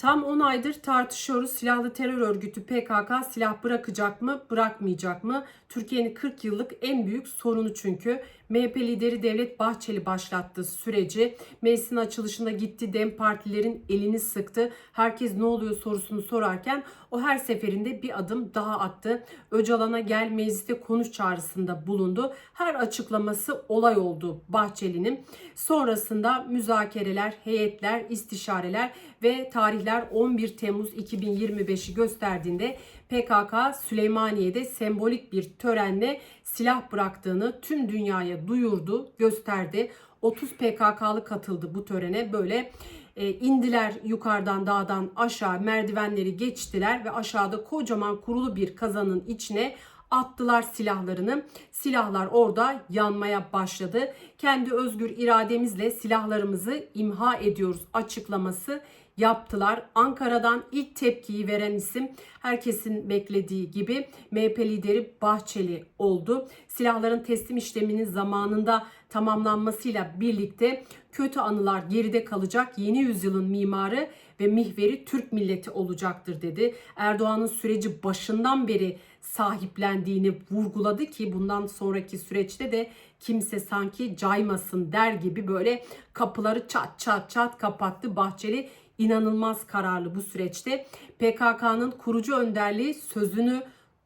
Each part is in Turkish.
Tam 10 aydır tartışıyoruz. Silahlı terör örgütü PKK silah bırakacak mı, bırakmayacak mı? Türkiye'nin 40 yıllık en büyük sorunu çünkü. MHP lideri Devlet Bahçeli başlattı süreci. Meclisin açılışında gitti dem partilerin elini sıktı. Herkes ne oluyor sorusunu sorarken o her seferinde bir adım daha attı. Öcalan'a gel mecliste konuş çağrısında bulundu. Her açıklaması olay oldu Bahçeli'nin. Sonrasında müzakereler, heyetler, istişareler ve tarihler 11 Temmuz 2025'i gösterdiğinde PKK Süleymaniye'de sembolik bir törenle silah bıraktığını tüm dünyaya duyurdu, gösterdi. 30 PKK'lı katıldı bu törene. Böyle e, indiler yukarıdan dağdan aşağı merdivenleri geçtiler ve aşağıda kocaman kurulu bir kazanın içine attılar silahlarını. Silahlar orada yanmaya başladı. Kendi özgür irademizle silahlarımızı imha ediyoruz açıklaması yaptılar. Ankara'dan ilk tepkiyi veren isim herkesin beklediği gibi MHP lideri Bahçeli oldu. Silahların teslim işleminin zamanında tamamlanmasıyla birlikte kötü anılar geride kalacak. Yeni yüzyılın mimarı ve mihveri Türk milleti olacaktır dedi. Erdoğan'ın süreci başından beri sahiplendiğini vurguladı ki bundan sonraki süreçte de kimse sanki caymasın der gibi böyle kapıları çat çat çat kapattı. Bahçeli inanılmaz kararlı bu süreçte. PKK'nın kurucu önderliği sözünü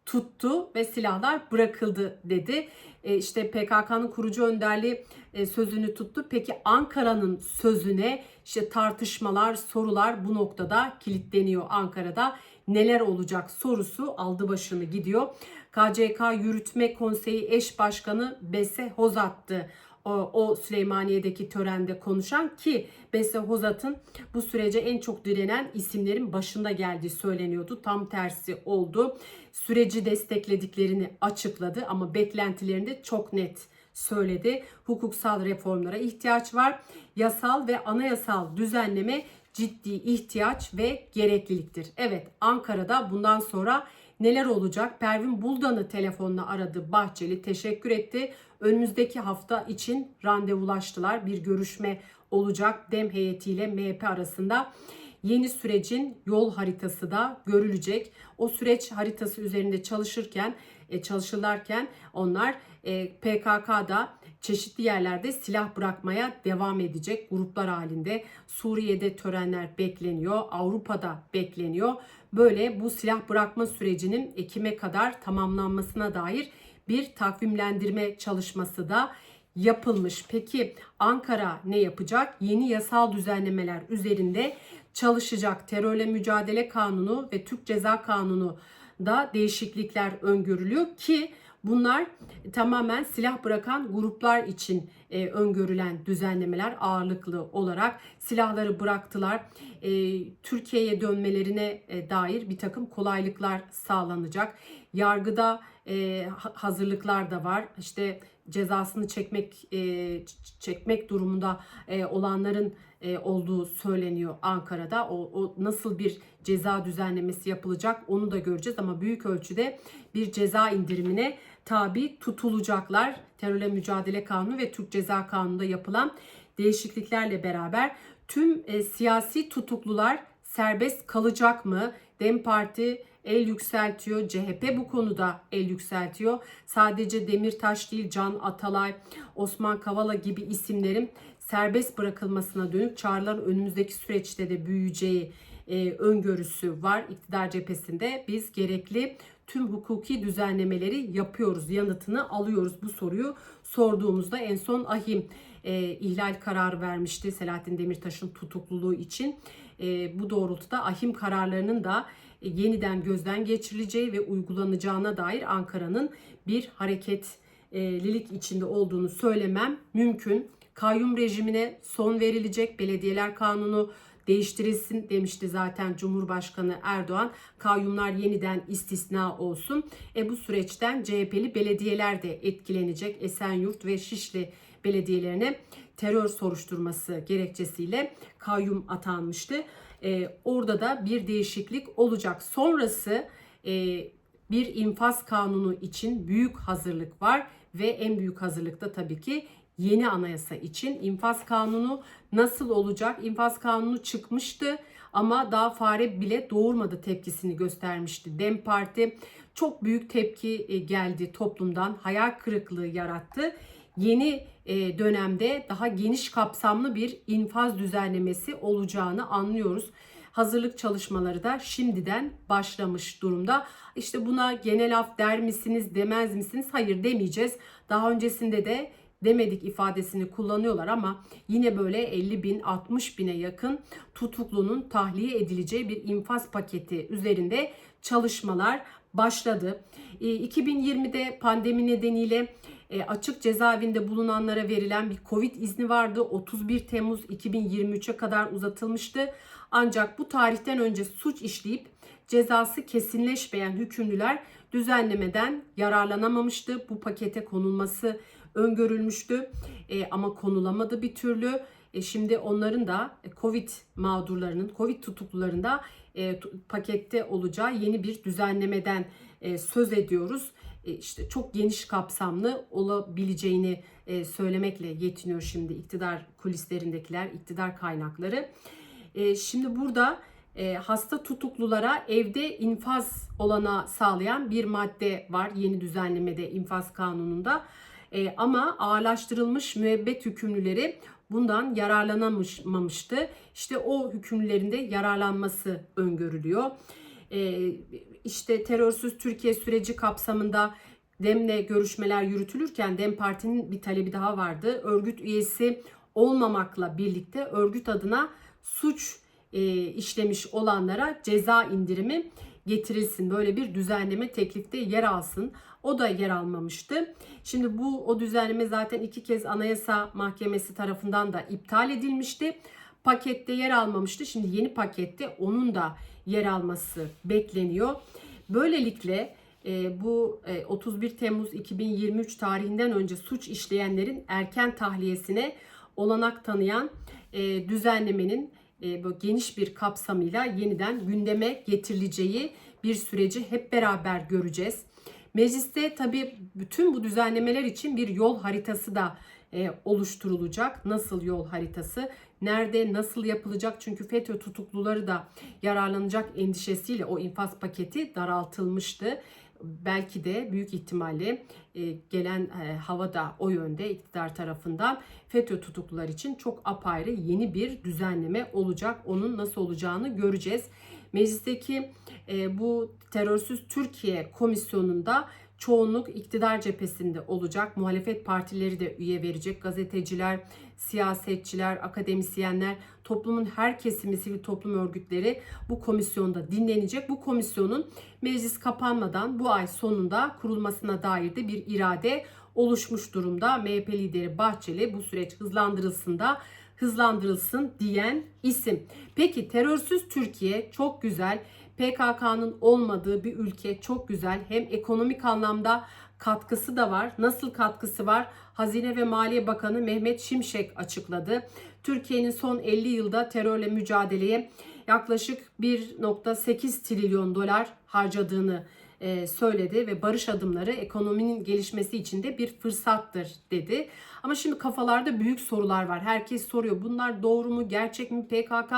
tuttu ve silahlar bırakıldı dedi. E işte PKK'nın kurucu önderliği e, sözünü tuttu. Peki Ankara'nın sözüne işte tartışmalar, sorular bu noktada kilitleniyor Ankara'da. Neler olacak sorusu aldı başını gidiyor. KCK Yürütme Konseyi eş başkanı Bese Hozat'tı o, Süleymaniye'deki törende konuşan ki Bese Hozat'ın bu sürece en çok direnen isimlerin başında geldiği söyleniyordu. Tam tersi oldu. Süreci desteklediklerini açıkladı ama beklentilerini de çok net söyledi. Hukuksal reformlara ihtiyaç var. Yasal ve anayasal düzenleme ciddi ihtiyaç ve gerekliliktir. Evet Ankara'da bundan sonra neler olacak? Pervin Buldan'ı telefonla aradı Bahçeli teşekkür etti. Önümüzdeki hafta için randevulaştılar. Bir görüşme olacak DEM heyetiyle MHP arasında. Yeni sürecin yol haritası da görülecek. O süreç haritası üzerinde çalışırken, e, çalışırlarken onlar e, PKK'da çeşitli yerlerde silah bırakmaya devam edecek gruplar halinde. Suriye'de törenler bekleniyor, Avrupa'da bekleniyor. Böyle bu silah bırakma sürecinin Ekim'e kadar tamamlanmasına dair bir takvimlendirme çalışması da yapılmış. Peki Ankara ne yapacak? Yeni yasal düzenlemeler üzerinde çalışacak. Terörle mücadele kanunu ve Türk Ceza Kanunu da değişiklikler öngörülüyor ki bunlar tamamen silah bırakan gruplar için e, öngörülen düzenlemeler ağırlıklı olarak silahları bıraktılar. E, Türkiye'ye dönmelerine e, dair bir takım kolaylıklar sağlanacak. Yargıda e, hazırlıklar da var. İşte cezasını çekmek e, çekmek durumunda e, olanların e, olduğu söyleniyor Ankara'da. O, o nasıl bir ceza düzenlemesi yapılacak onu da göreceğiz ama büyük ölçüde bir ceza indirimine tabi tutulacaklar. Terörle Mücadele Kanunu ve Türk Ceza Kanunu'nda yapılan değişikliklerle beraber tüm e, siyasi tutuklular serbest kalacak mı? Dem Parti el yükseltiyor. CHP bu konuda el yükseltiyor. Sadece Demirtaş değil Can Atalay, Osman Kavala gibi isimlerin serbest bırakılmasına dönük çağrıların önümüzdeki süreçte de büyüyeceği e, öngörüsü var iktidar cephesinde. Biz gerekli tüm hukuki düzenlemeleri yapıyoruz. Yanıtını alıyoruz bu soruyu sorduğumuzda en son ahim e, ihlal kararı vermişti Selahattin Demirtaş'ın tutukluluğu için. E, bu doğrultuda ahim kararlarının da e, yeniden gözden geçirileceği ve uygulanacağına dair Ankara'nın bir hareketlilik içinde olduğunu söylemem mümkün. Kayyum rejimine son verilecek. Belediyeler kanunu değiştirilsin demişti zaten Cumhurbaşkanı Erdoğan. Kayyumlar yeniden istisna olsun. E bu süreçten CHP'li belediyeler de etkilenecek. Esenyurt ve Şişli belediyelerine terör soruşturması gerekçesiyle kayyum atanmıştı. E, orada da bir değişiklik olacak. Sonrası e, bir infaz kanunu için büyük hazırlık var ve en büyük hazırlıkta tabii ki yeni anayasa için infaz kanunu nasıl olacak? İnfaz kanunu çıkmıştı ama daha fare bile doğurmadı tepkisini göstermişti. Dem Parti çok büyük tepki e, geldi toplumdan, hayal kırıklığı yarattı. Yeni e, dönemde daha geniş kapsamlı bir infaz düzenlemesi olacağını anlıyoruz. Hazırlık çalışmaları da şimdiden başlamış durumda. İşte buna genel af der misiniz, demez misiniz? Hayır demeyeceğiz. Daha öncesinde de demedik ifadesini kullanıyorlar ama yine böyle 50 bin 60 bine yakın tutuklunun tahliye edileceği bir infaz paketi üzerinde çalışmalar başladı. 2020'de pandemi nedeniyle e, açık cezaevinde bulunanlara verilen bir Covid izni vardı. 31 Temmuz 2023'e kadar uzatılmıştı. Ancak bu tarihten önce suç işleyip cezası kesinleşmeyen hükümlüler düzenlemeden yararlanamamıştı. Bu pakete konulması öngörülmüştü e, ama konulamadı bir türlü. E, şimdi onların da Covid mağdurlarının, Covid tutuklularında e, pakette olacağı yeni bir düzenlemeden e, söz ediyoruz. E, işte çok geniş kapsamlı olabileceğini e, söylemekle yetiniyor şimdi iktidar kulislerindekiler, iktidar kaynakları. E, şimdi burada e, hasta tutuklulara evde infaz olana sağlayan bir madde var yeni düzenlemede infaz kanununda. E, ama ağırlaştırılmış müebbet hükümlüleri bundan yararlanamamıştı. İşte o hükümlülerin de yararlanması öngörülüyor. E, işte terörsüz Türkiye süreci kapsamında Dem'le görüşmeler yürütülürken Dem Parti'nin bir talebi daha vardı. Örgüt üyesi olmamakla birlikte örgüt adına suç e, işlemiş olanlara ceza indirimi getirilsin. Böyle bir düzenleme teklifte yer alsın. O da yer almamıştı. Şimdi bu o düzenleme zaten iki kez Anayasa Mahkemesi tarafından da iptal edilmişti. Pakette yer almamıştı. Şimdi yeni pakette onun da yer alması bekleniyor. Böylelikle e, bu e, 31 Temmuz 2023 tarihinden önce suç işleyenlerin erken tahliyesine olanak tanıyan e, düzenlemenin e, böyle geniş bir kapsamıyla yeniden gündeme getirileceği bir süreci hep beraber göreceğiz. Mecliste tabii bütün bu düzenlemeler için bir yol haritası da e, oluşturulacak. Nasıl yol haritası? Nerede, nasıl yapılacak? Çünkü FETÖ tutukluları da yararlanacak endişesiyle o infaz paketi daraltılmıştı belki de büyük ihtimalle e, gelen e, hava da o yönde iktidar tarafından FETÖ tutuklular için çok apayrı yeni bir düzenleme olacak. Onun nasıl olacağını göreceğiz. Meclisteki e, bu terörsüz Türkiye komisyonunda çoğunluk iktidar cephesinde olacak. Muhalefet partileri de üye verecek. Gazeteciler, siyasetçiler, akademisyenler, toplumun her kesimi, sivil toplum örgütleri bu komisyonda dinlenecek. Bu komisyonun meclis kapanmadan bu ay sonunda kurulmasına dair de bir irade oluşmuş durumda. MHP lideri Bahçeli bu süreç hızlandırılsın da hızlandırılsın diyen isim. Peki terörsüz Türkiye çok güzel. PKK'nın olmadığı bir ülke çok güzel. Hem ekonomik anlamda katkısı da var. Nasıl katkısı var? Hazine ve Maliye Bakanı Mehmet Şimşek açıkladı. Türkiye'nin son 50 yılda terörle mücadeleye yaklaşık 1.8 trilyon dolar harcadığını söyledi ve barış adımları ekonominin gelişmesi için de bir fırsattır dedi. Ama şimdi kafalarda büyük sorular var. Herkes soruyor bunlar doğru mu, gerçek mi? PKK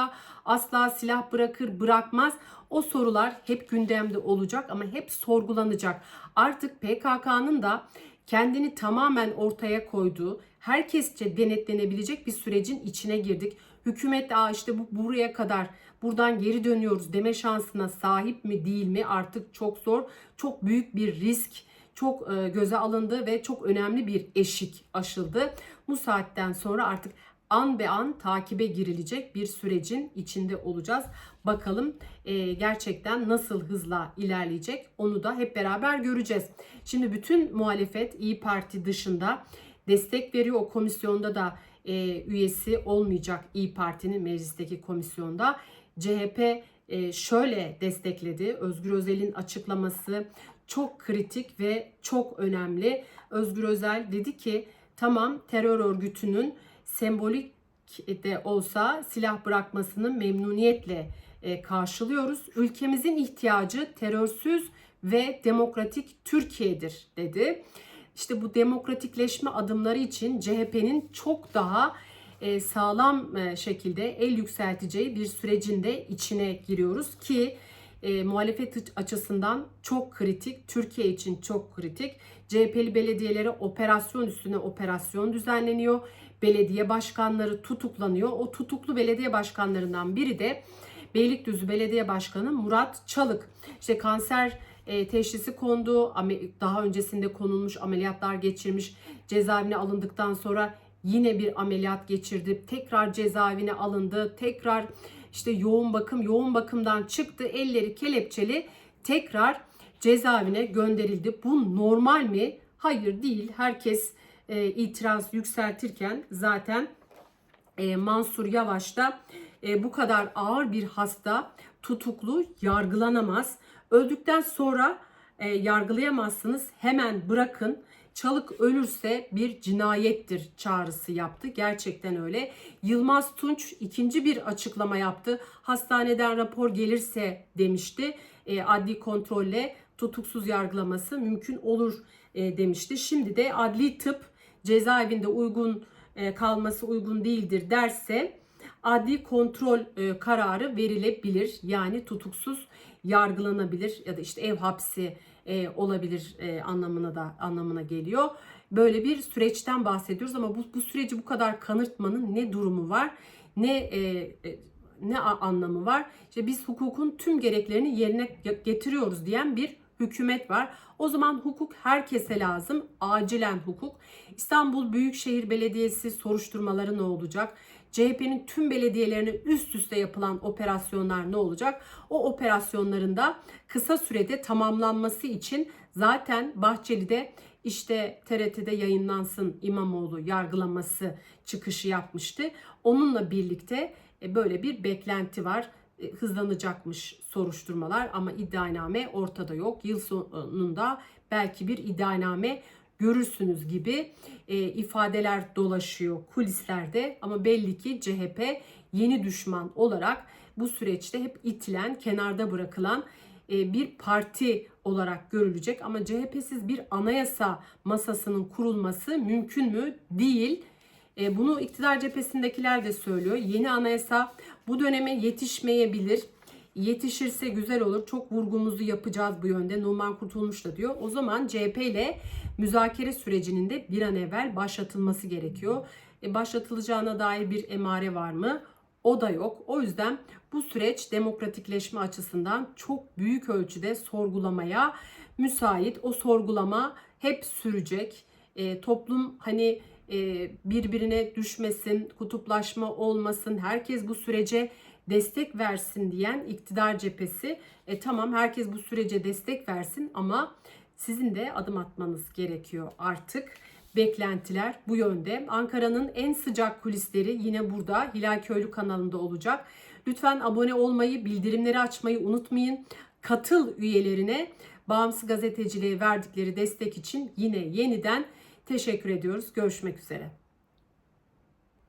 asla silah bırakır, bırakmaz. O sorular hep gündemde olacak ama hep sorgulanacak. Artık PKK'nın da kendini tamamen ortaya koyduğu, herkesçe denetlenebilecek bir sürecin içine girdik. Hükümet Aa işte bu buraya kadar buradan geri dönüyoruz deme şansına sahip mi değil mi artık çok zor. Çok büyük bir risk çok e, göze alındı ve çok önemli bir eşik aşıldı. Bu saatten sonra artık an be an takibe girilecek bir sürecin içinde olacağız. Bakalım e, gerçekten nasıl hızla ilerleyecek onu da hep beraber göreceğiz. Şimdi bütün muhalefet İyi Parti dışında destek veriyor. O komisyonda da e, üyesi olmayacak İyi Parti'nin meclisteki komisyonda. CHP e, şöyle destekledi. Özgür Özel'in açıklaması çok kritik ve çok önemli. Özgür Özel dedi ki tamam terör örgütünün sembolik de olsa silah bırakmasını memnuniyetle e, karşılıyoruz. Ülkemizin ihtiyacı terörsüz ve demokratik Türkiye'dir dedi. İşte bu demokratikleşme adımları için CHP'nin çok daha e, sağlam e, şekilde el yükselteceği bir sürecin de içine giriyoruz ki e, muhalefet açısından çok kritik, Türkiye için çok kritik. CHP'li belediyelere operasyon üstüne operasyon düzenleniyor. Belediye başkanları tutuklanıyor. O tutuklu belediye başkanlarından biri de Beylikdüzü Belediye Başkanı Murat Çalık. İşte kanser e, teşhisi kondu. Daha öncesinde konulmuş ameliyatlar geçirmiş. Cezaevine alındıktan sonra yine bir ameliyat geçirdi. Tekrar cezaevine alındı. Tekrar işte yoğun bakım, yoğun bakımdan çıktı. Elleri kelepçeli. Tekrar cezaevine gönderildi. Bu normal mi? Hayır değil. Herkes e, itiraz yükseltirken zaten e, Mansur Yavaş da e, bu kadar ağır bir hasta tutuklu yargılanamaz. Öldükten sonra e, yargılayamazsınız. Hemen bırakın. Çalık ölürse bir cinayettir çağrısı yaptı. Gerçekten öyle. Yılmaz Tunç ikinci bir açıklama yaptı. Hastaneden rapor gelirse demişti. E, adli kontrolle tutuksuz yargılaması mümkün olur e, demişti. Şimdi de adli tıp cezaevinde uygun e, kalması uygun değildir derse adli kontrol e, kararı verilebilir. Yani tutuksuz yargılanabilir ya da işte ev hapsi e, olabilir e, anlamına da anlamına geliyor. Böyle bir süreçten bahsediyoruz ama bu, bu süreci bu kadar kanırtmanın ne durumu var ne e, e, ne anlamı var? İşte biz hukukun tüm gereklerini yerine getiriyoruz diyen bir hükümet var. O zaman hukuk herkese lazım. Acilen hukuk. İstanbul Büyükşehir Belediyesi soruşturmaları ne olacak? CHP'nin tüm belediyelerine üst üste yapılan operasyonlar ne olacak? O operasyonların da kısa sürede tamamlanması için zaten Bahçeli'de işte TRT'de yayınlansın İmamoğlu yargılaması çıkışı yapmıştı. Onunla birlikte e, böyle bir beklenti var e, hızlanacakmış soruşturmalar ama iddianame ortada yok. Yıl sonunda belki bir iddianame görürsünüz gibi e, ifadeler dolaşıyor kulislerde ama belli ki CHP yeni düşman olarak bu süreçte hep itilen, kenarda bırakılan e, bir parti olarak görülecek ama CHP'siz bir anayasa masasının kurulması mümkün mü? Değil. E, bunu iktidar cephesindekiler de söylüyor. Yeni anayasa bu döneme yetişmeyebilir. Yetişirse güzel olur. Çok vurgumuzu yapacağız bu yönde. Numan Kurtulmuş da diyor. O zaman CHP ile müzakere sürecinin de bir an evvel başlatılması gerekiyor. E, başlatılacağına dair bir emare var mı? O da yok. O yüzden bu süreç demokratikleşme açısından çok büyük ölçüde sorgulamaya müsait. O sorgulama hep sürecek. E, toplum hani e, birbirine düşmesin, kutuplaşma olmasın, herkes bu sürece destek versin diyen iktidar cephesi. E, tamam herkes bu sürece destek versin ama sizin de adım atmanız gerekiyor artık. Beklentiler bu yönde. Ankara'nın en sıcak kulisleri yine burada Hilal Köylü kanalında olacak. Lütfen abone olmayı, bildirimleri açmayı unutmayın. Katıl üyelerine bağımsız gazeteciliğe verdikleri destek için yine yeniden teşekkür ediyoruz. Görüşmek üzere.